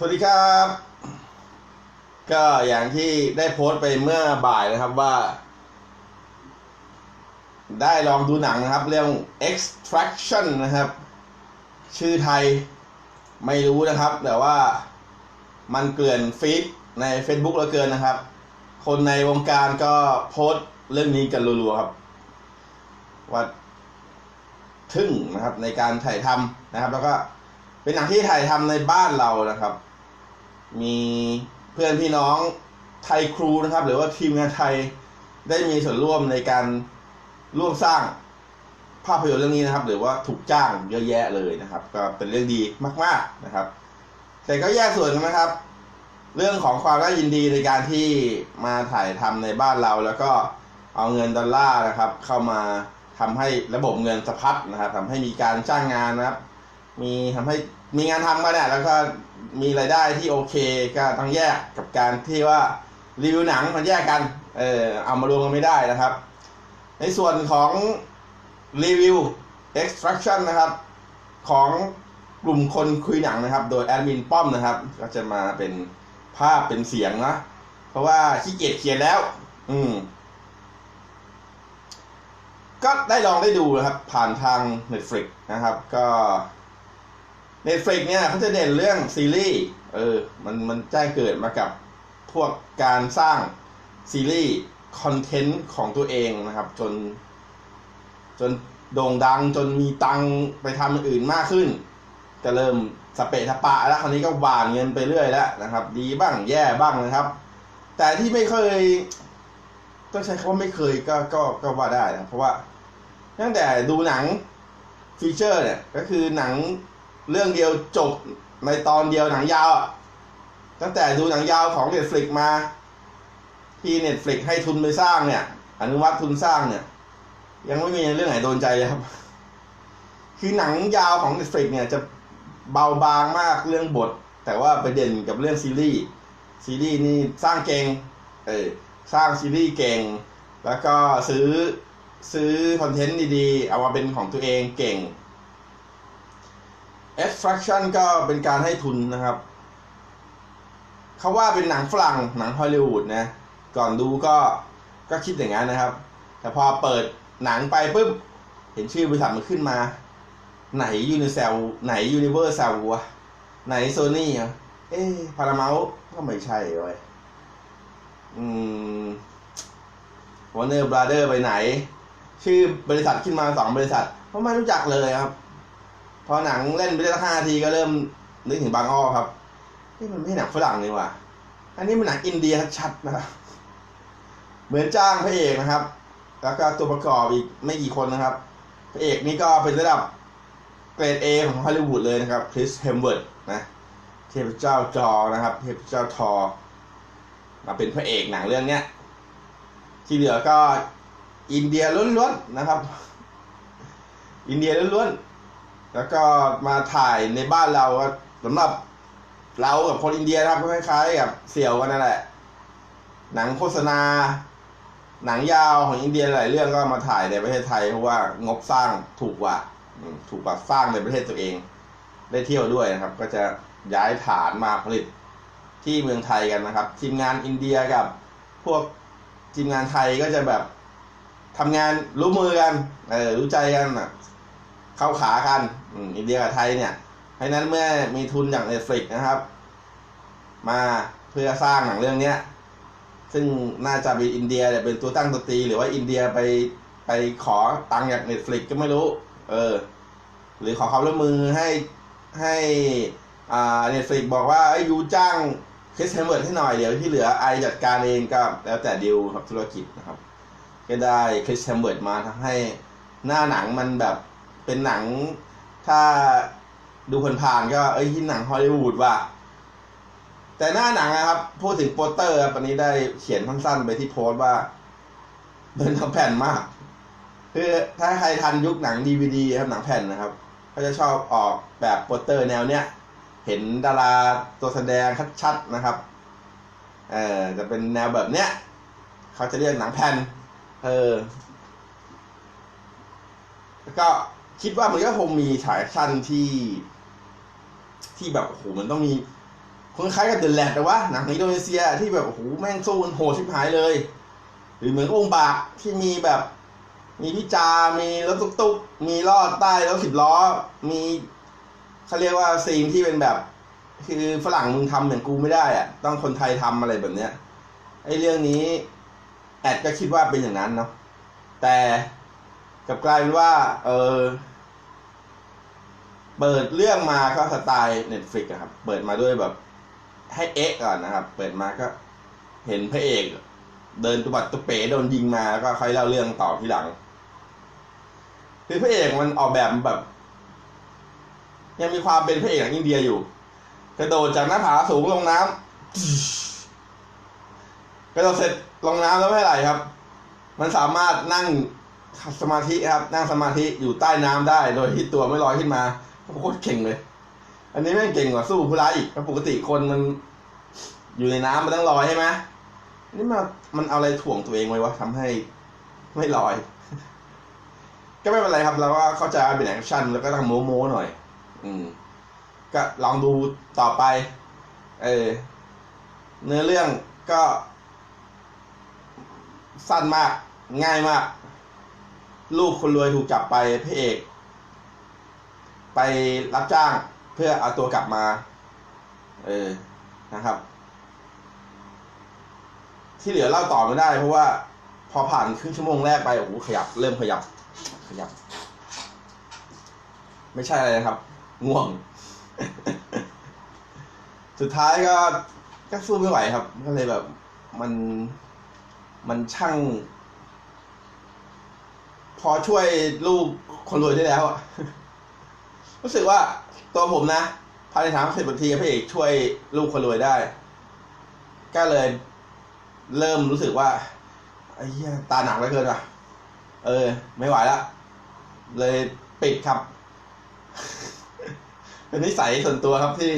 สวัสดีครับ ก็อย่างที่ได้โพสต์ไปเมื่อบ่ายนะครับว่า ได้ลองดูหนังนะครับ เรื่อง extraction นะครับ ชื่อไทยไม่รู้นะครับ แต่ว่ามันเกลื่อนฟีดใน Facebook เหลือเกินนะครับ คนในวงการก็โพสต์เรื่องนี้กันรัวๆครับ ว่าทึ่งนะครับในการถ่ายทำนะครับ แล้วก็เป็นหนังที่ถ่ายทำในบ้านเรานะครับ มีเพื่อนพี่น้องไทยครูนะครับ หรือว่าทีมงานไทยได้มีส่วนร่วมในการร่วมสร้างภาพยนตร์เรื่องนี้นะครับ หรือว่าถูกจ้างเยอะแยะเลยนะครับ ก็เป็นเรื่องดีมาก ๆนะครับ แต่ก็แยกส่วนกันนะครับ เรื่องของความน่ายินดีในการที่มาถ่ายทำในบ้านเรา แล้วก็เอาเงินดอลลาร์นะครับ เข้ามาทำให้ระบบเงินสะพัดนะครับทำให้มีการจ้างงานนะครับ มีทำให้มีงานทำกันเนี่ยแล้วก็ มีรายได้ที่โอเคก็ต้องแยกกับการที่ว่ารีวิวหนังมันแยกกันเออเอามารวมกันไม่ได้นะครับ ในส่วนของรีวิว extraction นะครับ ของกลุ่มคนคุยหนังนะครับ โดยแอดมินป้อมนะครับ ก็จะมาเป็นภาพเป็นเสียงนะ เพราะว่าขี้เกียจเขียนแล้ว อืม ก็ได้ลองได้ดูนะครับ ผ่านทาง Netflix นะครับ ก็ Netflix เนี่ยเขาจะเด่นเรื่องซีรีส์เออมันมันแจ้งเกิดมากับพวกการสร้างซีรีส์คอนเทนต์ของตัวเองนะครับ จน จนโด่งดังจนมีตังไปทำอื่นมากขึ้น ก็เริ่มสเปะทะปะแล้วคราวนี้ก็หวานเงินไปเรื่อยแล้วนะครับ ดีบ้างแย่บ้างนะครับ แต่ที่ไม่เคยต้องใช้คำว่าไม่เคยก็ก็ก็ว่าได้นะเพราะว่าตั้งแต่ดูหนังฟีเจอร์เนี่ยก็คือหนัง เรื่องเดียวจบในตอนเดียวหนังยาวอะตั้งแต่ดูหนังยาวของ Netflix มา ที่ Netflix ให้ทุนไปสร้างเนี่ย อนุวัตทุนสร้างเนี่ย ยังไม่มีเรื่องไหนโดนใจเลยครับ คือหนังยาวของ Netflix เนี่ยจะเบาบางมากเรื่องบท แต่ว่าไปเด่นกับเรื่องซีรีส์ซีรีส์นี่สร้างเก่งเออสร้างซีรีส์เก่ง แล้วก็ซื้อซื้อคอนเทนต์ดีๆ เอามาเป็นของตัวเองเก่ง extraction ก็เป็นการให้ทุนนะครับ เขาว่าเป็นหนังฝรั่งหนังฮอลลีวูดนะ ก่อนดูก็ก็คิดอย่างนั้นนะครับ แต่พอเปิดหนังไปปุ๊บ เห็นชื่อบริษัทมันขึ้นมา ไหนยูนิเซลไหนยูนิเวอร์แซลวะไหนโซนี่อะเอ๊พาราเมลก็ไม่ใช่เว้ยอืมวอร์เนอร์บราเดอร์ไปไหน ชื่อบริษัทขึ้นมาสองบริษัทเพราะไม่รู้จักเลยครับ พอหนังเล่นไปได้สักห้าทีก็เริ่มนึกถึงบางอ้อครับนี่มันไม่ใช่หนังฝรั่งนี่หว่าอันนี้มันหนังอินเดียชัดๆนะครับ เหมือนจ้างพระเอกนะครับ แล้วก็ตัวประกอบอีกไม่กี่คนนะครับ พระเอกนี่ก็เป็นระดับเกรด A ของฮอลลีวูดเลยนะครับ คริสเฮมเวิร์ดนะ เทพเจ้าจอนะครับ เทพเจ้าทอ มาเป็นพระเอกหนังเรื่องเนี้ย ที่เหลือก็อินเดียล้วนๆนะครับ อินเดียล้วนๆ แล้วก็มาถ่ายในบ้านเราก็สำหรับเรากับคนอินเดียนะครับก็คล้ายๆกับเสี่ยวกันนั่นแหละ หนังโฆษณา หนังยาวของอินเดียหลายเรื่องก็มาถ่ายในประเทศไทยเพราะว่างบสร้างถูกกว่าถูกกว่าสร้างในประเทศตัวเอง ได้เที่ยวด้วยนะครับ ก็จะย้ายฐานมาผลิตที่เมืองไทยกันนะครับ ทีมงานอินเดียกับ พวกทีมงานไทยก็จะแบบทำงานรู้มือกันเออรู้ใจกันอะ เข้าขากันอินเดียกับไทยเนี่ยเพราะนั้นเมื่อมีทุนอย่าง Netflix นะครับ มาเพื่อสร้างหนังเรื่องเนี้ย ซึ่งน่าจะเป็นอินเดียเนี่ยเป็นตัวตั้งตัวตี หรือว่าอินเดียไปไปขอตังค์จาก Netflix ก็ไม่รู้ เออ หรือขอความร่วมมือให้ให้อ่า Netflix บอกว่าไอ้ยูจ้างคริสเฮมเวิร์ดให้หน่อยเดี๋ยวที่เหลือไอจัดการเองก็แล้วแต่ดีลครับธุรกิจนะครับ ก็ได้คริสเฮมเวิร์ดมาทำให้หน้าหนังมันแบบ เป็นหนัง ถ้าดูผ่านๆก็เอ้ยที่หนังฮอลลีวูดว่ะแต่หน้าหนังนะครับ พูดถึงโปสเตอร์ครับวันนี้ได้เขียนสั้นๆไปที่โพสต์ว่าเหมือนทำแผ่นมากคือถ้าใครทันยุคหนังดีวดีครับหนังแผ่นนะครับเขาจะชอบออกแบบโปสเตอร์แนวเนี้ยเห็นดาราตัวแสดงชัดๆนะครับเออจะเป็นแนวแบบเนี้ยเขาจะเรียกหนังแผ่นเออแล้วก็ คิดว่ามันก็คงมีฉายสั้นที่ ที่แบบโอ้โหมันต้องมีคนคล้ายกับเดอะแลดแต่ว่าหนังอินโดนีเซียที่แบบโอ้โหแม่งสู้กันโหดชิบหายเลย หรือเหมือนองค์บากที่มีแบบ มีพิจา มีรถตุ๊กๆ มีลอดใต้รถสิบล้อ มีเขาเรียกว่าซีนที่เป็นแบบ คือฝรั่งมึงทำอย่างกูไม่ได้อะต้องคนไทยทำอะไรแบบเนี้ยไอ้เรื่องนี้แอดก็คิดว่าเป็นอย่างนั้นเนาะแต่กลับกลายเป็นว่า เออ เปิดเรื่องมาก็สไตล์เน็ตฟลิกครับ เปิดมาด้วยแบบ ให้เอ็กก่อนนะครับ เปิดมาก็เห็นพระเอก เดินตุบัดตุเป๋โดนยิงมาแล้วก็ค่อยเล่าเรื่องต่อที่หลัง คือพระเอกมันออกแบบแบบ ยังมีความเป็นพระเอกหนังอินเดียอยู่ กระโดดจากหน้าผาสูงลงน้ำกระโดดเสร็จลงน้ำแล้วไม่เป็นไรครับ มันสามารถนั่งสมาธิครับ นั่งสมาธิอยู่ใต้น้ำได้ โดยที่ตัวไม่ลอยขึ้นมา โคตรเก่งเลย อันนี้แม่งเก่งกว่าสู้ผู้ร้ายอีกเพราะปกติคนมันอยู่ในน้ำมันต้องลอยใช่ไหมนี่มันมันเอาอะไรถ่วงตัวเองไว้วะทำให้ไม่ลอย ก็ไม่เป็นไรครับเราก็เข้าใจเป็นแอคชั่นแล้วก็ต้องโม้โม้หน่อย อืม ก็ลองดูต่อไป เออเนื้อเรื่องก็ สั้นมาก ง่ายมาก ลูกคนรวยถูกจับไปพระเอก ไปรับจ้างเพื่อเอาตัวกลับมา เออนะครับ ที่เหลือเล่าต่อไม่ได้ เพราะว่า พอผ่านครึ่งชั่วโมงแรกไปโอ้โหขยับ เริ่มขยับ ขยับ ไม่ใช่อะไรนะครับ ง่วง สุดท้ายก็ก็สู้ไม่ไหวครับ ก็เลยแบบมันมันช่าง พอช่วยลูกคนรวยได้แล้วอะ รู้สึกว่าตัวผมนะภายในสามสิบนาทีพระเอกช่วยลูกคนรวยได้ ก็เลย เริ่มรู้สึกว่าไอ้เหี้ยตาหนักเหลือเกินอะ เออ ไม่ไหวละเลยปิดครับ เป็นนิสัยส่วนตัวครับที่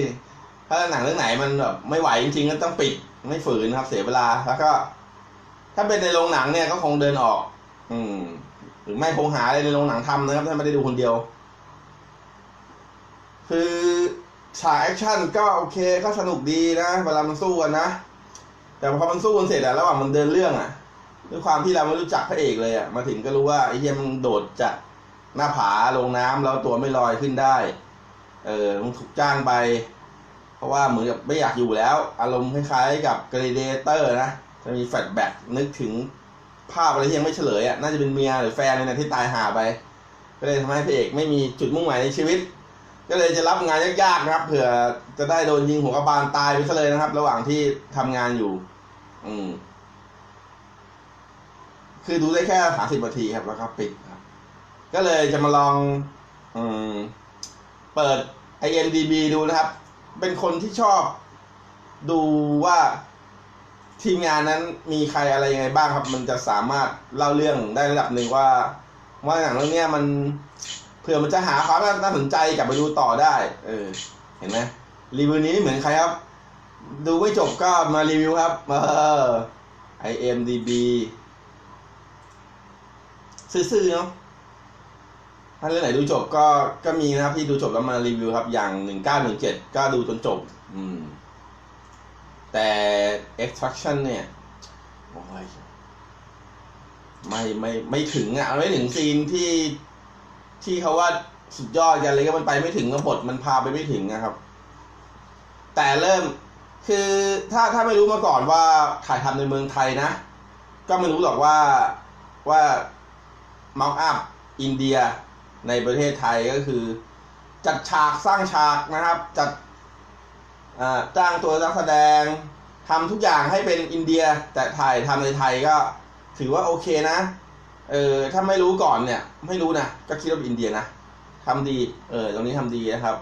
ถ้าหนังเรื่องไหนมันแบบไม่ไหวจริงๆก็ต้องปิดไม่ฝืนครับ เสียเวลาแล้วก็ ถ้าเป็นในโรงหนังเนี่ยก็คงเดินออก อืม หรือไม่คงหาอะไรในโรงหนังทำนะครับ ถ้าไม่ได้ดูคนเดียว คือฉากแอคชั่นก็โอเคก็สนุกดีนะ เวลามันสู้กันนะ แต่พอมันสู้กันเสร็จอะระหว่างมันเดินเรื่องอะด้วยความที่เราไม่รู้จักพระเอกเลยอะมาถึงก็รู้ว่าไอ้เหี้ยมันโดดจากหน้าผาลงน้ำแล้วตัวไม่ลอยขึ้นได้ เออมันถูกจ้างไป เพราะว่าเหมือนกับไม่อยากอยู่แล้ว อารมณ์คล้ายๆกับ Gladiator นะ จะมีแฟลชแบ็กนึกถึงภาพอะไรที่ยังไม่เฉลยอะ น่าจะเป็นเมียหรือแฟนเนี่ยนะที่ตายหาไป ก็เลยทำให้พระเอกไม่มีจุดมุ่งหมายในชีวิต ก็เลยจะรับงานยากๆนะครับ เผื่อจะได้โดนยิงหัวกระบาลตายไปซะเลยนะครับ ระหว่างที่ทำงานอยู่ อืม คือดูได้แค่สามสิบนาทีครับแล้วก็ปิดครับ ก็เลยจะมาลอง อืม เปิด IMDB ดูนะครับ เป็นคนที่ชอบ ดูว่าทีมงานนั้นมีใครอะไรยังไงบ้างครับ มันจะสามารถเล่าเรื่องได้ระดับหนึ่งว่าว่าหนังเรื่องนี้มัน เผื่อมันจะหาความน่าสนใจกลับไปดูต่อได้ เออ เห็นไหมรีวิวนี้ไม่เหมือนใครครับ ดูไม่จบก็มารีวิวครับ เออ IMDB ซื่อๆเนาะถ้าเรื่องไหนดูจบก็ก็มีนะครับที่ดูจบแล้วมารีวิวครับ อย่างหนึ่งเก้าหนึ่งเจ็ดก็ดูจนจบ อืม แต่ extraction เนี่ยโอ้ยไม่ไม่ไม่ถึงอะไม่ถึงซีนที่ ที่เขาว่าสุดยอดกันเลยก็มันไปไม่ถึงกบทมันพาไปไม่ถึงนะครับ แต่เริ่มคือถ้าถ้าไม่รู้มาก่อนว่าถ่ายทำในเมืองไทยนะ ก็ไม่รู้หรอกว่าว่ามาร์กอัพอินเดียในประเทศไทยก็คือ จัดฉากสร้างฉากนะครับ จัดอ่าจ้างตัวนักแสดงทำทุกอย่างให้เป็นอินเดีย แต่ถ่ายทำในไทยก็ถือว่าโอเคนะ เออถ้าไม่รู้ก่อนเนี่ย ไม่รู้นะก็คิดว่าเป็นอินเดียนะทำดี เออตรงนี้ทำดีนะครับ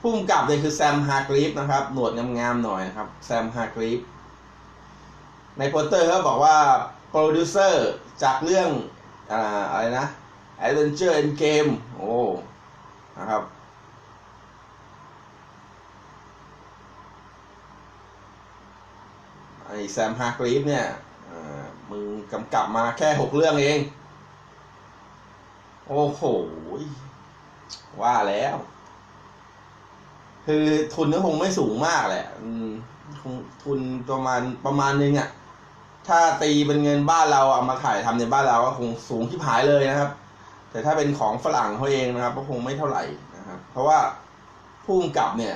ผู้กำกับเนี่ยคือแซมฮาร์กรีฟนะครับหนวดงามๆหน่อยนะครับแซมฮาร์กรีฟในโปสเตอร์เขาบอกว่าโปรดิวเซอร์จากเรื่องอ่าอะไรนะ Adventure in Game โอ้นะครับ ไอแซมฮาร์กรีฟเนี่ย กำกับมาแค่หกเรื่องเอง โอ้โห ว่าแล้ว คือทุนก็คงไม่สูงมากแหละคงทุนประมาณประมาณนึงอะ ถ้าตีเป็นเงินบ้านเราเอามาถ่ายทำในบ้านเราก็คงสูงที่หายเลยนะครับ แต่ถ้าเป็นของฝรั่งเขาเองนะครับ ก็คงไม่เท่าไหร่นะครับ เพราะว่าผู้กำกับเนี่ย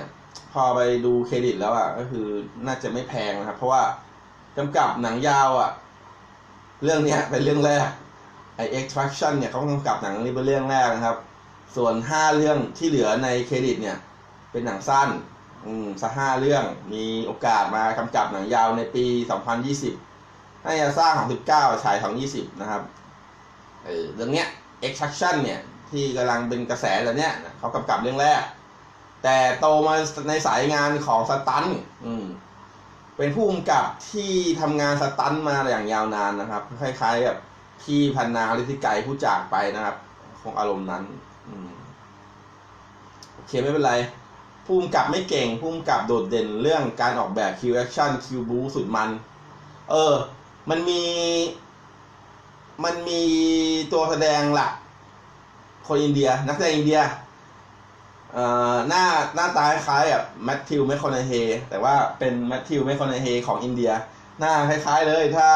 พอไปดูเครดิตแล้วอะ ก็คือน่าจะไม่แพงนะครับ เพราะว่ากำกับหนังยาวอะ เรื่องนี้เป็นเรื่องแรกไอ extraction เนี่ยเขากำกับหนังนี้เป็นเรื่องแรกนะครับ ส่วนห้าเรื่องที่เหลือในเครดิตเนี่ย เป็นหนังสั้น อืมสักห้าเรื่องมีโอกาสมากำกับหนังยาวในปี2020ให้จะสร้างของ19ฉาย2020นะครับเออเรื่องเนี้ย extraction เนี่ย ที่กำลังเป็นกระแสตอนเนี้ยเขากำกับเรื่องแรก แต่โตมาในสายงานของสตันอืม เป็นผู้กำกับที่ทำงานสตันมาอย่างยาวนานนะครับ คล้ายๆกับพี่พันนาฤทธิไกรผู้จากไปนะครับ คงอารมณ์นั้นอโอเคไม่เป็นไร ผู้กำกับไม่เก่ง ผู้กำกับโดดเด่นเรื่องการออกแบบคิวแอคชั่นคิวบูสุดมัน เออ มันมี มันมีตัวแสดงหลักคนอินเดีย นักแสดงอินเดีย เอ่อหน้าหน้าตาคล้ายๆกับแมทธิวแมคคอนเฮแต่ว่าเป็นแมทธิวแมคคอนเฮของอินเดีย หน้าคล้ายๆเลยถ้า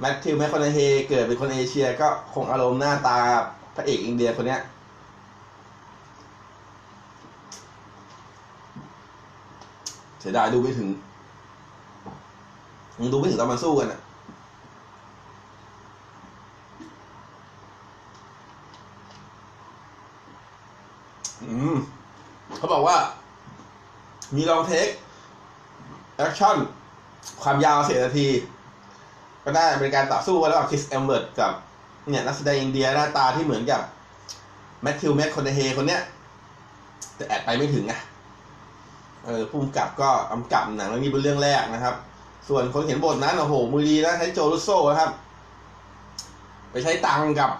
แมทธิวแมคคอนเฮเกิดเป็นคนเอเชีย ก็คงอารมณ์หน้าตาพระเอกอินเดียคนเนี้ยเสียดายดูไม่ถึงยังดูไม่ถึงตอนมันสู้กันอะ อืมเขาบอกว่า มีลองเทคแอคชั่น ความยาวเสียนาที ก็ได้เป็นการต่อสู้ระหว่างคริสเอมเบิร์ดกับ เนี่ย นักแสดงอินเดียหน้าตาที่เหมือนกับแมทธิวแมคคอนเฮคนเนี้ย แต่แอดไปไม่ถึงไงเออผู้กำกับก็กำกับหนังเรื่องนี้เป็นเรื่องแรกนะครับ ส่วนคนเขียนบทนั้นโอ้โห มือดีนะใช้โจลุโซนะครับ ไปใช้ตังกับ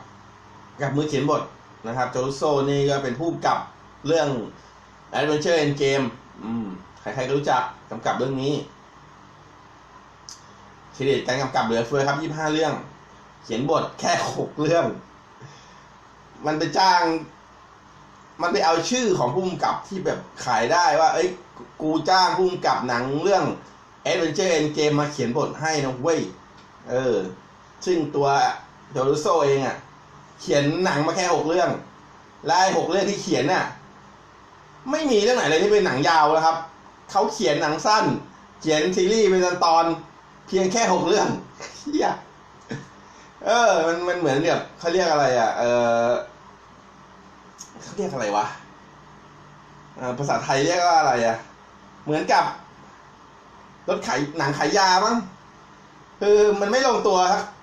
กับมือเขียนบท นะครับโจลุโซนี่ก็เป็นผู้กำกับเรื่อง Adventure End Game อืมใครๆก็รู้จักกำกับเรื่องนี้เครดิตการกำกับเหลือเฟือครับ25เรื่อง เขียนบทแค่6เรื่อง มันไปจ้าง มันไปเอาชื่อของผู้กำกับที่แบบขายได้ว่า เอ้ย กูจ้างผู้กำกับหนังเรื่อง Adventure End Game มาเขียนบทให้นะเว้ย เออ ซึ่งตัวโจลุโซเองอะ่ะ เขียนหนังมาแค่หกเรื่อง และไอ้หกเรื่องที่เขียนน่ะไม่มีเรื่องไหนเลยที่เป็นหนังยาวแล้วครับเขาเขียนหนังสั้น เขียนซีรีส์เป็นตอน เพียงแค่หกเรื่องเฮียเออ มันมันเหมือนแบบเขาเรียกอะไรอะ เออเขาเรียกอะไรวะภาษาไทยเรียกว่าอะไรอะ เหมือนกับรถขายหนังขายยามั้งคือมันไม่ลงตัว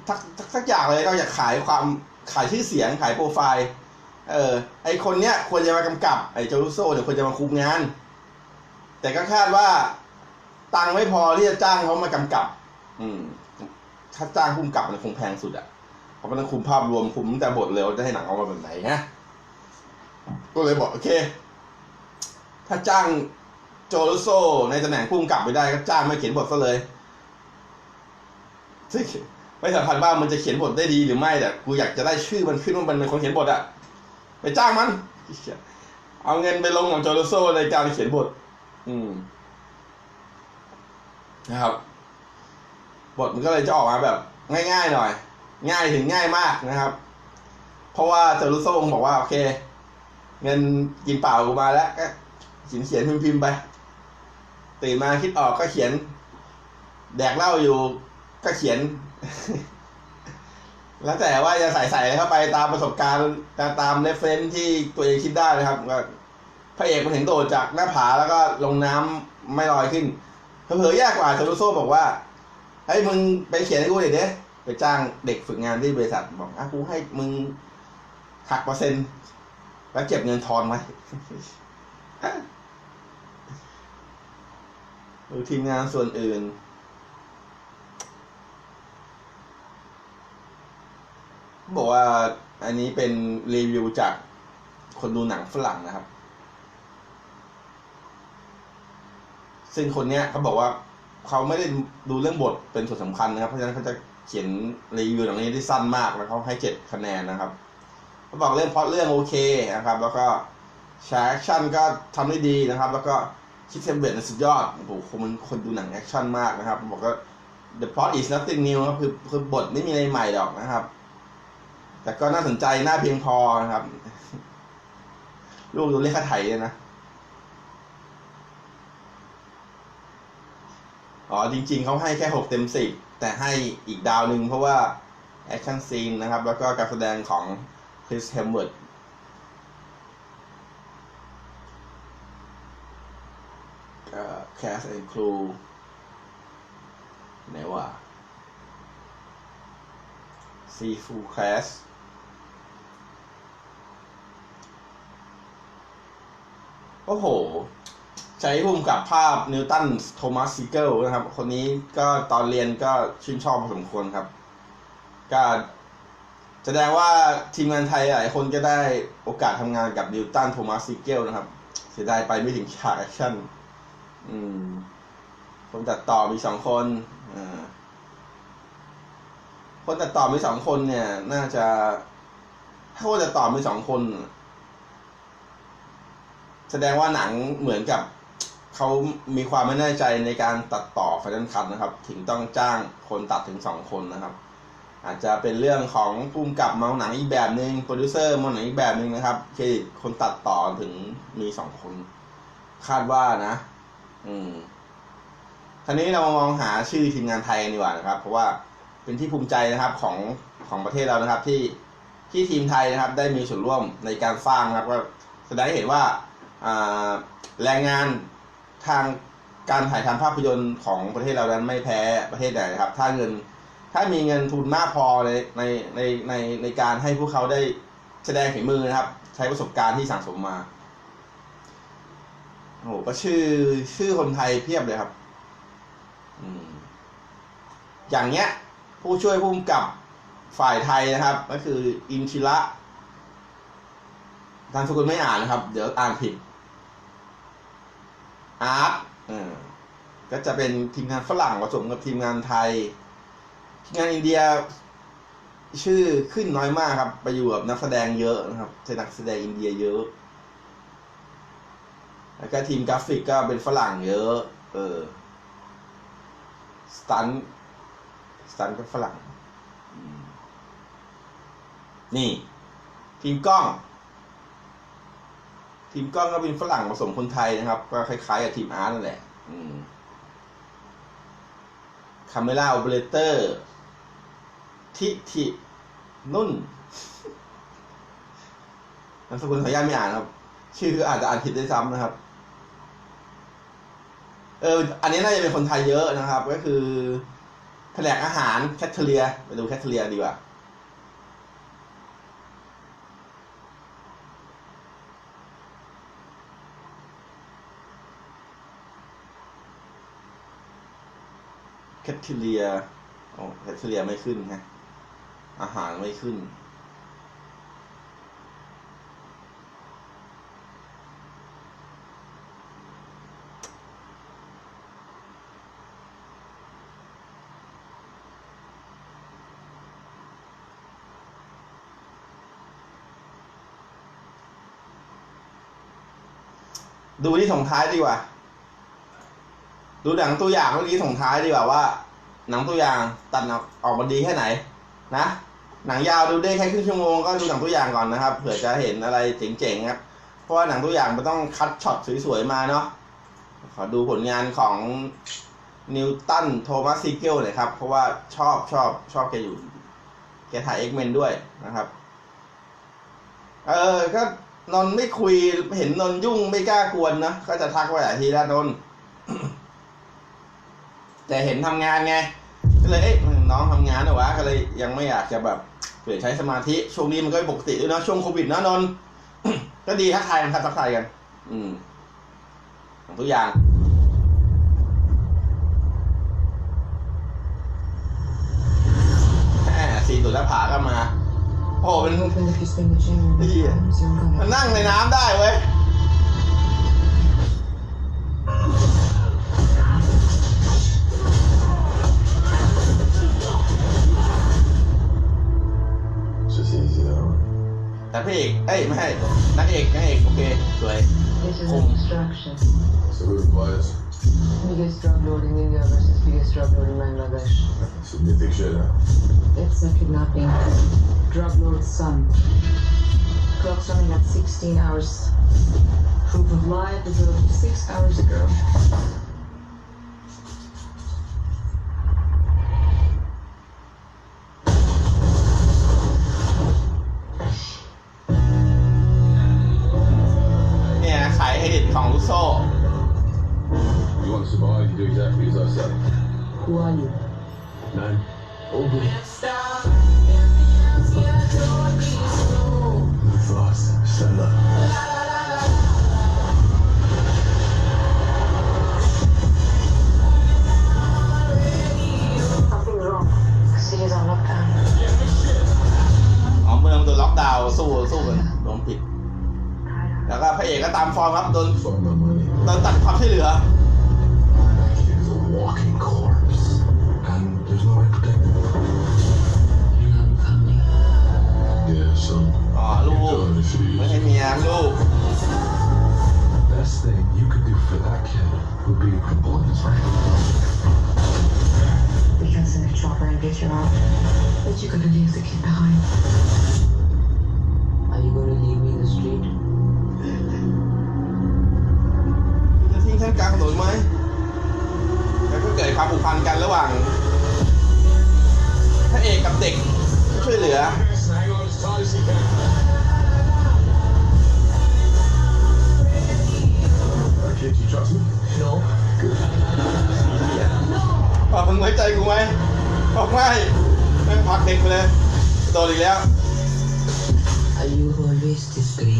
ทักทักทักอย่างเลยก็อยากขายความ ขายชื่อเสียงขายโปรไฟล์ เออ ไอคนเนี้ยควรจะมากำกับ ไอโจลุโซเนี่ยควรจะมาคุมงาน แต่ก็คาดว่าตังไม่พอที่จะจ้างเขามากำกับ อืม ถ้าจ้างคุมกับมันคงแพงสุดอะเพราะมันต้องคุมภาพรวมคุมแต่บทเลยว่าจะให้หนังออกมาแบบไหนฮะก็เลยบอกโอเค ถ้าจ้างโจลุโซในตำแหน่งผู้กำกับไม่ได้ก็จ้างมาเขียนบทซะเลยซึ่ง ไม่สำคัญว่ามันจะเขียนบทได้ดีหรือไม่แต่กูอยากจะได้ชื่อมันขึ้นว่ามันเป็นคนเขียนบทอะไปจ้างมัน เอาเงินไปลงของโจลุโซในการเขียนบท อืม นะครับ บทมันก็เลยจะออกมาแบบ ง่ายๆหน่อย ง่ายถึงง่ายมากนะครับ เพราะว่าโจลุโซบอกว่า โอเค เงินกินเปล่ากูมาแล้วก็เขียนเขียนพิมพ์พิมพ์ไปตื่นมาคิดออกก็เขียน แดกเหล้าอยู่ก็เขียน แล้วแต่ว่าจะใส่ใส่เข้าไปตามประสบการณ์ตามตามเรฟเฟนที่ตัวเองคิดได้นะครับก็พระเอกมันเห็นโดดจากหน้าผาแล้วก็ลงน้ำไม่ลอยขึ้นเผลอๆยากกว่าโทรุโซบอกว่าเฮ้ยมึงไปเขียนให้กูหน่อยเด้ไปจ้างเด็กฝึกงานที่บริษัทบอกอะกูให้มึงหักเปอร์เซ็นต์แล้วเก็บเงินทอนไว้หรือทีมงานส่วนอื่น บอกว่าอันนี้เป็นรีวิวจากคนดูหนังฝรั่งนะครับ ซึ่งคนเนี้ยเขาบอกว่าเขาไม่ได้ดูเรื่องบทเป็นส่วนสำคัญนะครับ เพราะฉะนั้นเขาจะเขียนรีวิวหนังนี้ที่สั้นมากแล้วเขาให้เจ็ดคะแนนนะครับเขาบอกเรื่องเพราะเรื่องโอเคนะครับ แล้วก็ฉากแอคชั่นก็ทำได้ดีนะครับ แล้วก็คิดเซมเบตสุดยอดโอ้โหคนมันคนดูหนังแอคชั่นมากนะครับ บอกว่า the plot is nothing new ครับคือคือบทไม่มีอะไรใหม่หรอกนะครับ แต่ก็น่าสนใจน่าเพียงพอนะครับ ลูกดูเลขาไทยเลยนะ อ๋อ จริง ๆ เขาให้แค่หกเต็มสิบแต่ให้อีกดาวหนึ่งเพราะว่า แอคชั่นซีนนะครับ แล้วก็การแสดงของคริสเฮมเวิร์ดแคสแอนครูไหนวะซีฟูแคส โอ้โห ใช้พุ่มกับภาพนิวตันโทมัสซิเกิลนะครับ คนนี้ก็ตอนเรียนก็ชื่นชอบพอสมควรครับ ก็แสดงว่าทีมงานไทยหลายคนก็ได้โอกาสทำงานกับนิวตันโทมัสซิเกิลนะครับ เสียดายไปไม่ถึงฉากแอคชั่น อืมคนตัดต่อมีสองคนอ่าคนตัดต่อมีสองคนเนี่ย น่าจะ ถ้าคนตัดต่อมีสองคน แสดงว่าหนังเหมือนกับเขามีความไม่แน่ใจในการตัดต่อไฟนอลคัทนะครับ ถึงต้องจ้างคนตัดถึงสองคนนะครับ อาจจะเป็นเรื่องของภูมิกับมองหนังอีกแบบหนึ่งโปรดิวเซอร์มองหนังอีกแบบหนึ่งนะครับเครดิตคนตัดต่อถึงมีสองคน คาดว่านะ อืมทีนี้เรามามองหาชื่อทีมงานไทยกันดีกว่านะครับ เพราะว่าเป็นที่ภูมิใจนะครับของของประเทศเรานะครับ ที่ที่ทีมไทยนะครับ ได้มีส่วนร่วมในการสร้างนะครับ ก็แสดงให้เห็นว่า แรงงานทางการถ่ายทำภาพยนตร์ของประเทศเรานั้นไม่แพ้ประเทศไหนครับ ถ้าเงินถ้ามีเงินทุนมากพอในในในในในการให้พวกเขาได้แสดงฝีมือนะครับ ใช้ประสบการณ์ที่สั่งสมมาโอ้โหก็ชื่อชื่อคนไทยเพียบเลยครับอย่างเนี้ย ผู้ช่วยผู้กำกับฝ่ายไทยนะครับ ก็คืออินทิระทางสกุลไม่อ่านนะครับ เดี๋ยวอ่านผิด อาร์ตก็จะเป็นทีมงานฝรั่งผสมกับทีมงานไทย ทีมงานอินเดีย ชื่อขึ้นน้อยมากครับ ไปอยู่กับนักแสดงเยอะนะครับใช้นักแสดงอินเดียเยอะ แล้วก็ทีมกราฟิกก็เป็นฝรั่งเยอะ เออ สตันสตันก็ฝรั่ง นี่ ทีมกล้อง ทีมกล้องก็เป็นฝรั่งผสมคนไทยนะครับ ก็คล้ายๆกับทีมอาร์ตนั่นแหละคาเมล่าโอเปอเรเตอร์ ทิทินุ่นนามสกุลขออนุญาตไม่อ่านครับ ชื่อคืออาจจะอ่านผิดด้ซ้ำนะครับ เออ อันนี้น่าจะเป็นคนไทยเยอะนะครับ ก็คือแผนกอาหารแคทเธอเรีย ไปดูแคทเธอเรียดีกว่า แคทเธอเรียโอ้แคทเธอเรียไม่ขึ้นฮะอาหารไม่ขึ้น ดูที่ส่งท้ายดีกว่า ดูหนังตัวอย่างเมื่อกี้ส่งท้ายดีกว่าว่า หนังตัวอย่างตัดออกมาดีแค่ไหน นะ หนังยาวดูได้แค่ครึ่งชั่วโมงก็ดูหนังตัวอย่างก่อนนะครับเผื่อจะเห็นอะไรเจ๋งๆครับเพราะว่าหนังตัวอย่างมันต้องคัดช็อตสวยๆมาเนาะขอดูผลงานของนิวตันโทมัสซิเกิลหน่อยครับ เพราะว่าชอบชอบชอบแกอยู่แกถ่ายเอ็กเมนด้วยนะครับ เออก็นนไม่คุยเห็นนนยุ่งไม่กล้ากวนนะ ก็จะทักไว้หลายทีแล้วนน แต่เห็นทำงานไง ก็เลยเอ๊ะน้องทำงานเหรอวะ ก็เลยยังไม่อยากจะแบบเปลี่ยนใช้สมาธิ ช่วงนี้มันก็ปกติด้วยเนาะ ช่วงโควิดเนาะนนก็ดีทักทายกันครับทักทายกัน อืมทุกอย่างแหมสีตุลผาก็มา โอ้เป็นมันนั่งในน้ำได้เว้ย อ้ยไม่ใช่นางเอกนางเอกโอเคสวย This is Cool. an extraction. So who the players? Biggest drug lord in India versus biggest drug lord in Bangladesh. Significant shit, huh? It's a kidnapping. Drug lord's son. Clock's running at 16 hours. Proof of life developed six hours ago. You want to survive, you do exactly as I say. Who are you? Name? Aubrey. Fast, Stella. Something's wrong. City's on lockdown. อ๋อเมืองโดนล็อกดาวน์สู้สู้กันโดนปิด แล้วก็พระเอกก็ตามฟอร์มครับโดน Fuck my money. โดนตัดความช่วยเหลือ fucking corpse. And there's no way to protect it. You have a family? Yeah, son. The best thing you could do for that kid would be to blow his brain. You can send a chopper and get you out, but you gotta leave the kid behind. is this?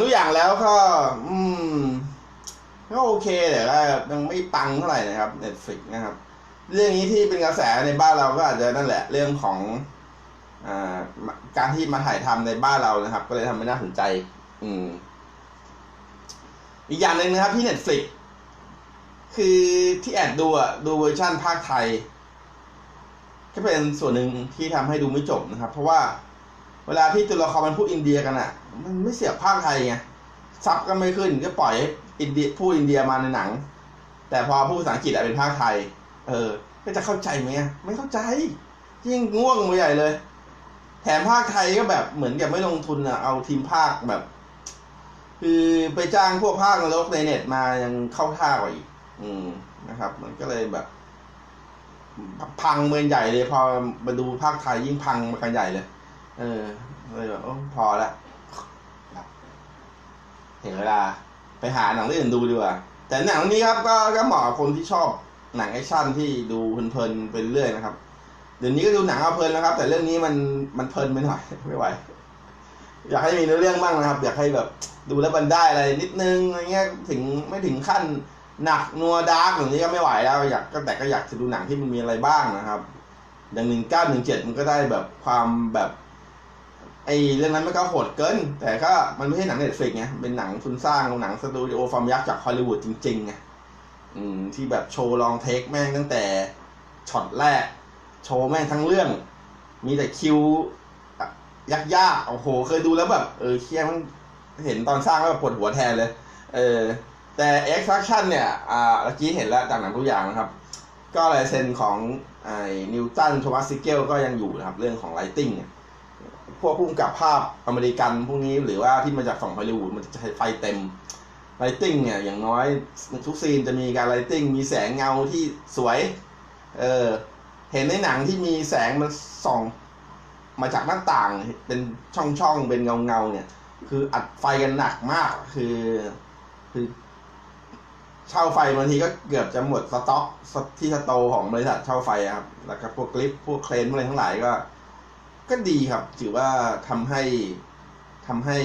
ดูหนังทุกอย่างแล้วก็ อืมก็โอเคแต่ว่ายังไม่ปังเท่าไหร่นะครับ Netflix นะครับ เรื่องนี้ที่เป็นกระแสในบ้านเราก็อาจจะนั่นแหละ เรื่องของอการที่มาถ่ายทำในบ้านเรานะครับ ก็เลยทำให้น่าสนใจ อืม อีกอย่างหนึ่งนะครับที่ Netflix คือที่แอดดูอะดูเวอร์ชั่นภาคไทย ก็เป็นส่วนหนึ่งที่ทำให้ดูไม่จบนะครับ เพราะว่าเวลาที่ตัวละครมันพูดอินเดียกันอะ มันไม่เสียบภาคไทยไงซับก็ไม่ขึ้นก็ปล่อยให้อินเดียพูดอินเดียมาในหนัง แต่พอพูดภาษาอังกฤษอะเป็นภาคไทย เออ ก็จะเข้าใจไหมไม่เข้าใจยิ่งง่วงไปใหญ่เลย แถมภาคไทยก็แบบเหมือนกับไม่ลงทุนอะเอาทีมภาคแบบ คือไปจ้างพวกภาคนรกในเน็ตมายังเข้าท่ากว่าอีก อืมนะครับ มันก็เลยแบบ พังเมืองใหญ่เลย พอมาดูภาคไทยยิ่งพังมากันใหญ่เลย เออเลยแบบโอ้พอละ ถึงเวลาไปหาหนังเรื่องอื่นดูดีกว่า แต่หนังนี้ครับก็ก็เหมาะกับคนที่ชอบหนังแอคชั่นที่ดูเพลินๆไปเรื่อยนะครับ เดี๋ยวนี้ก็ดูหนังเอาเพลินแล้วครับ แต่เรื่องนี้มันมันเพลินไปหน่อยไม่ไหว อยากให้มีเนื้อเรื่องบ้างนะครับ อยากให้แบบดูแล้วมันได้อะไรนิดนึงอะไรเงี้ยถึงไม่ถึงขั้นหนักนัวดาร์กอย่างนี้ก็ไม่ไหวแล้วอยากก็แต่ก็อยากจะดูหนังที่มันมีอะไรบ้างนะครับอย่างหนึ่งเก้าหนึ่งเจ็ดมันก็ได้แบบความแบบ ไอ้เรื่องนั้นมันก็โหดเกิน แต่ก็มันไม่ใช่หนังเน็ตฟลิกไงเป็นหนังทุนสร้างหนังสตูดิโอฟอร์มยักษ์จากฮอลลีวูดจริงๆไงอืมที่แบบโชว์ลองเทคแม่งตั้งแต่ช็อตแรก โชว์แม่งทั้งเรื่อง มีแต่คิวยากๆโอ้โห เคยดูแล้วแบบเออเคียมเห็นตอนสร้างแล้วแบบปวดหัวแทนเลย เออ แต่ extraction เนี่ย อ่าเมื่อกี้เห็นแล้วจากหนังทุกอย่างนะครับ ก็ลายเซ็นของไอ้นิวตันโทมัสซิเกลก็ยังอยู่นะครับ เรื่องของไลติงเนี่ย พวกพุ่มกับภาพอเมริกันพวกนี้หรือว่าที่มาจากฝั่งฮอลลีวูดมันจะใช้ไฟเต็มไลติ้งเนี่ยอย่างน้อยทุกซีนจะมีการไลติ้งมีแสงเงาที่สวย เออเห็นในหนังที่มีแสงมันส่องมาจากหน้าต่างเป็นช่องๆเป็นเงาๆเนี่ย คืออัดไฟกันหนักมากคือคือ เช่าไฟบางทีก็เกือบจะหมดสต็อกที่สโตร์ของบริษัทเช่าไฟครับ แล้วก็พวกลิฟต์พวกเครนอะไรทั้งหลายก็ ก็ดีครับ ถือว่าทำให้ททำให้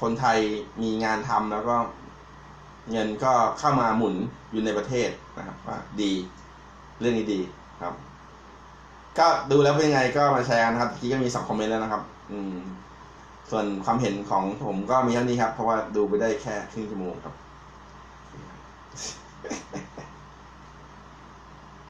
คนไทยมีงานทำแล้วก็เงินก็เข้ามาหมุนอยู่ในประเทศนะครับว่าดีเรื่องนี้ดีครับ ก็ดูแล้วเป็นยังไงก็มาแชร์กันะครับเมื่อกี้ก็มีสองคอมเมนต์แล้วนะครับ อืม ส่วนความเห็นของผมก็มีเท่านี้ครับ เพราะว่าดูไปได้แค่ครึ่งชั่วโมงครับ